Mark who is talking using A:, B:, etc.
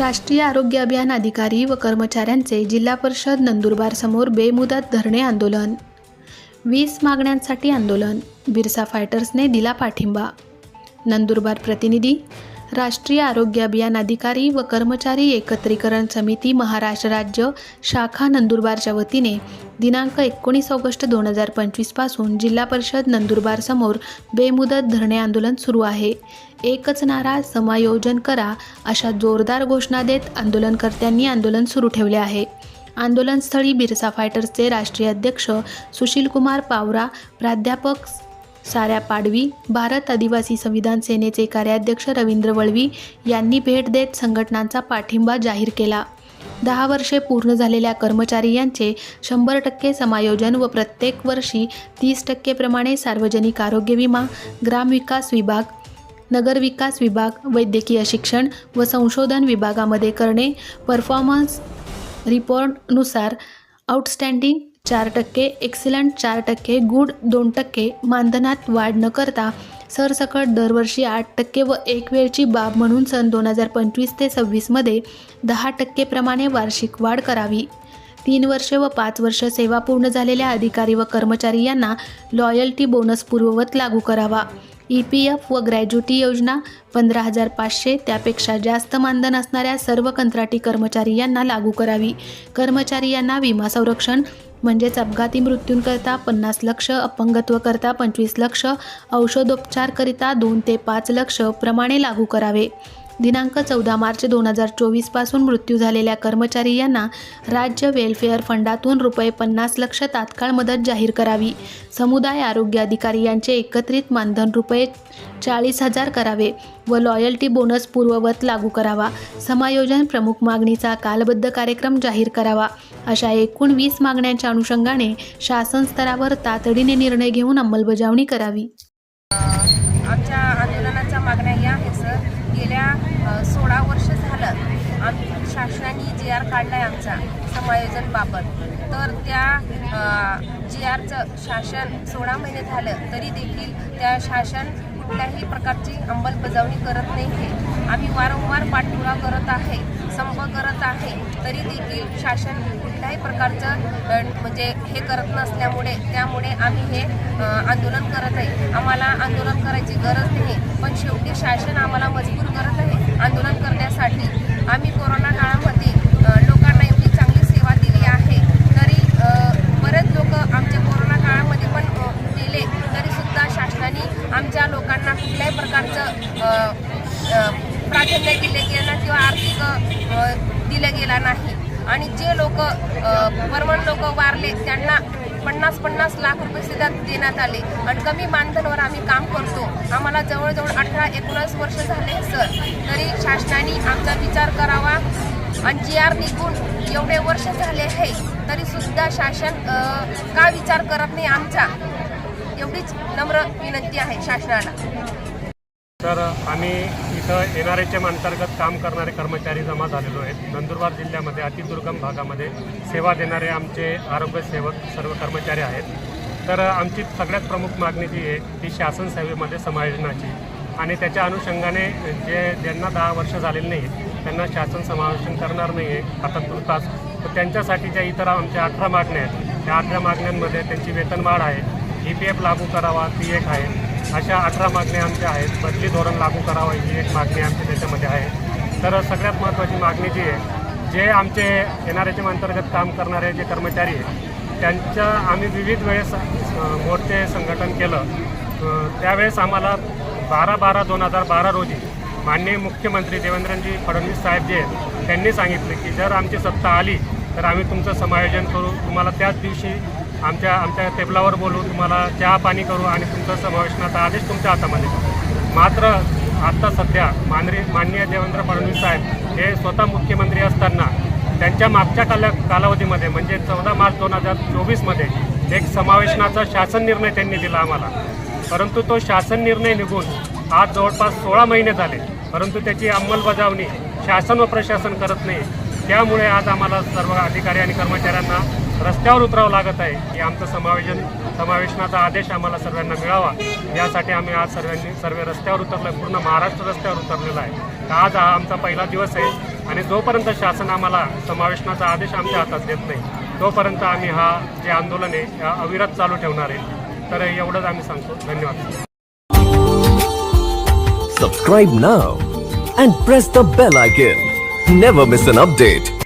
A: राष्ट्रीय आरोग्य अभियान अधिकारी व कर्मचाऱ्यांचे जिल्हा परिषद नंदुरबार समोर बेमुदत धरणे आंदोलन. वीस मागण्यांसाठी आंदोलन. बिरसा फायटर्सने दिला पाठिंबा. नंदुरबार प्रतिनिधी राष्ट्रीय आरोग्य अभियान अधिकारी व कर्मचारी एकत्रीकरण समिती महाराष्ट्र राज्य शाखा नंदुरबारच्या वतीने दिनांक एकोणीस ऑगस्ट दोन हजार पंचवीसपासून जिल्हा परिषद नंदुरबार समोर बेमुदत धरणे आंदोलन सुरू आहे. एकच नारा समायोजन करा अशा जोरदार घोषणा देत आंदोलनकर्त्यांनी आंदोलन सुरू ठेवले आहे. आंदोलनस्थळी बिरसा फायटर्सचे राष्ट्रीय अध्यक्ष सुशीलकुमार पावरा प्राध्यापक साऱ्या पाडवी भारत आदिवासी संविधान सेनेचे कार्याध्यक्ष रवींद्र वळवी यांनी भेट देत संघटनांचा पाठिंबा जाहीर केला. दहा वर्षे पूर्ण झालेल्या कर्मचारी यांचे शंभर टक्के समायोजन व प्रत्येक वर्षी तीस टक्केप्रमाणे सार्वजनिक आरोग्य विमा ग्रामविकास विभाग नगरविकास विभाग वैद्यकीय शिक्षण व संशोधन विभागामध्ये करणे परफॉर्मन्स रिपोर्टनुसार आउटस्टँडिंग चार टक्के एक्सिलंट चार टक्के गुड दोन टक्के मानधनात वाढ न करता सरसकट दरवर्षी आठ टक्के व एक वेळची बाब म्हणून सन दोन हजार पंचवीस ते सव्वीसमध्ये दहा टक्केप्रमाणे वार्षिक वाढ करावी. तीन वर्षे व पाच वर्ष सेवा पूर्ण झालेल्या अधिकारी व कर्मचारी यांना लॉयल्टी बोनस पूर्ववत लागू करावा. ई पी एफ व ग्रॅज्युटी योजना पंधरा हजार पाचशे त्यापेक्षा जास्त मानधन असणाऱ्या सर्व कंत्राटी कर्मचारी यांना लागू करावी. कर्मचारी यांना विमा संरक्षण म्हणजेच अपघाती मृत्यूंकरता पन्नास लक्ष अपंगत्वकरता पंचवीस लक्ष औषधोपचारकरिता दोन ते पाच लक्ष प्रमाणे लागू करावे. दिनांक चौदा मार्च दोन हजार चोवीसपासून मृत्यू झालेल्या कर्मचारी यांना राज्य वेलफेअर फंडातून रुपये पन्नास लक्ष तात्काळ मदत जाहीर करावी. समुदाय आरोग्य अधिकारी यांचे एकत्रित मानधन रुपये चाळीस हजार करावे व लॉयल्टी बोनस पूर्ववत लागू करावा. समायोजन प्रमुख मागणीचा कालबद्ध कार्यक्रम जाहीर करावा. अशा एकूण वीस मागण्यांच्या अनुषंगाने शासन स्तरावर तातडीने निर्णय घेऊन अंमलबजावणी करावी
B: आमच्या आंदोलनाच्या मागण्या या आहेत सर गेल्या अ, सोळा वर्ष झालं आम शासनाने जी आर काढला आहे आमचा समायोजनबाबत. तर त्या जी आरचं शासन सोळा महिने झालं तरी देखील त्या शासन कुठल्याही प्रकारची अंमलबजावणी करत नाही आहे आम्ही वारंवार पाठपुरा करत आहे संप करत आहे तरी देखील शासन कुठल्याही प्रकारचं म्हणजे हे करत नसल्यामुळे त्यामुळे आम्ही हे आंदोलन करत आहे. आम्हाला आंदोलन करायची गरज नाही पण शेवटी शासन आम्हाला मजबूर करत आहे आंदोलन कर आम्ही कोरोना काळामध्ये अ, लोकांना एवढी चांगली सेवा दिली आहे तरी अ, बरेच लोक आमच्या कोरोना काळामध्ये पण अ, गेले तरी सुद्धा शासनाने आमच्या लोकांना कुठल्याही प्रकारचं प्राधान्य दिले गेलं नाही किंवा आर्थिक दिलं गेला नाही. आणि जे लोक परमण लोक वारले त्यांना पन्नास पन्नास लाख रुपये सुद्धा देण्यात आले. आणि कमी मानधनवर आम्ही काम करतो. आम्हाला जवळजवळ अठरा एकोणीस वर्ष झाले सर. तरी शासनाने आमचा विचार करावा आणि जी आर निघून एवढे वर्ष झाले आहे तरी सुद्धा शासन का विचार करत नाही आमचा? एवढीच नम्र विनंती आहे शासनाला.
C: तर आम्ही इथं एन आर एच एम अंतर्गत काम करणारे कर्मचारी जमा झालेलो आहेत. नंदुरबार जिल्ह्यामध्ये अतिदुर्गम भागामध्ये सेवा देणारे आमचे आरोग्य सेवक सर्व कर्मचारी आहेत. तर आमची सगळ्यात प्रमुख मागणी जी आहे ती शासन सेवेमध्ये समायोजनाची. आणि त्याच्या अनुषंगाने जे ज्यांना दहा वर्ष झालेले नाही त्यांना शासन समावेशन करणार नाही आहे आता तुर्तास तर त्यांच्यासाठी ज्या इतर आमच्या अठरा मागण्या आहेत त्या अठरा मागण्यांमध्ये त्यांची वेतनवाढ आहे. ई पी एफ लागू करावा ती एक आहे. अशा अठरा मागण्या आमच्या आहेत. बदली धोरण लागू करावं ही एक मागणी आमची त्याच्यामध्ये आहे. तर सगळ्यात महत्त्वाची मागणी जी आहे जे आमचे एन आर एच एम अंतर्गत काम करणारे जे कर्मचारी आहेत त्यांच्या आम्ही विविध वेळेस मोर्चे संघटन केलं. त्यावेळेस आम्हाला बारा बारा दोन हजार बारा रोजी माननीय मुख्यमंत्री देवेंद्रजी फडणवीस साहेब जे आहेत त्यांनी सांगितले की जर आमची सत्ता आली तर आम्ही तुमचं समायोजन करू. तुम्हाला त्याच दिवशी आमच्या आमच्या टेबलावर बोलू तुम्हाला चहा पाणी करू आणि तुमचा समावेशनाचा आदेश तुमच्या हातामध्ये मात्र आत्ता सध्या मानरी माननीय देवेंद्र फडणवीस साहेब हे स्वतः मुख्यमंत्री असताना त्यांच्या मागच्या काला कालावधीमध्ये म्हणजे चौदा मार्च दोन हजार चोवीसमध्ये एक समावेशनाचा शासन निर्णय त्यांनी दिला आम्हाला. परंतु तो शासन निर्णय निघून आज जवळपास सोळा महिने झाले परंतु त्याची अंमलबजावणी शासन व प्रशासन करत नाही. त्यामुळे आज आम्हाला सर्व अधिकारी आणि कर्मचाऱ्यांना रस्त्यावर उतरावं लागत आहे. की आमचं समावेशन समावेशनाचा आदेश आम्हाला सर्वांना मिळावा. यासाठी आम्ही आज सर्वांनी सर्व रस्त्यावर उतरलो पूर्ण महाराष्ट्र रस्त्यावर उतरलेला आहे. तर आज हा आमचा पहिला दिवस आहे आणि जोपर्यंत शासन आम्हाला समावेशनाचा आदेश आमच्या हातात देत नाही तोपर्यंत आम्ही हा जे आंदोलन आहे हे अविरत चालू ठेवणार आहे. तर एवढंच आम्ही सांगतो. धन्यवाद.
D: Subscribe now and press the bell icon never miss an update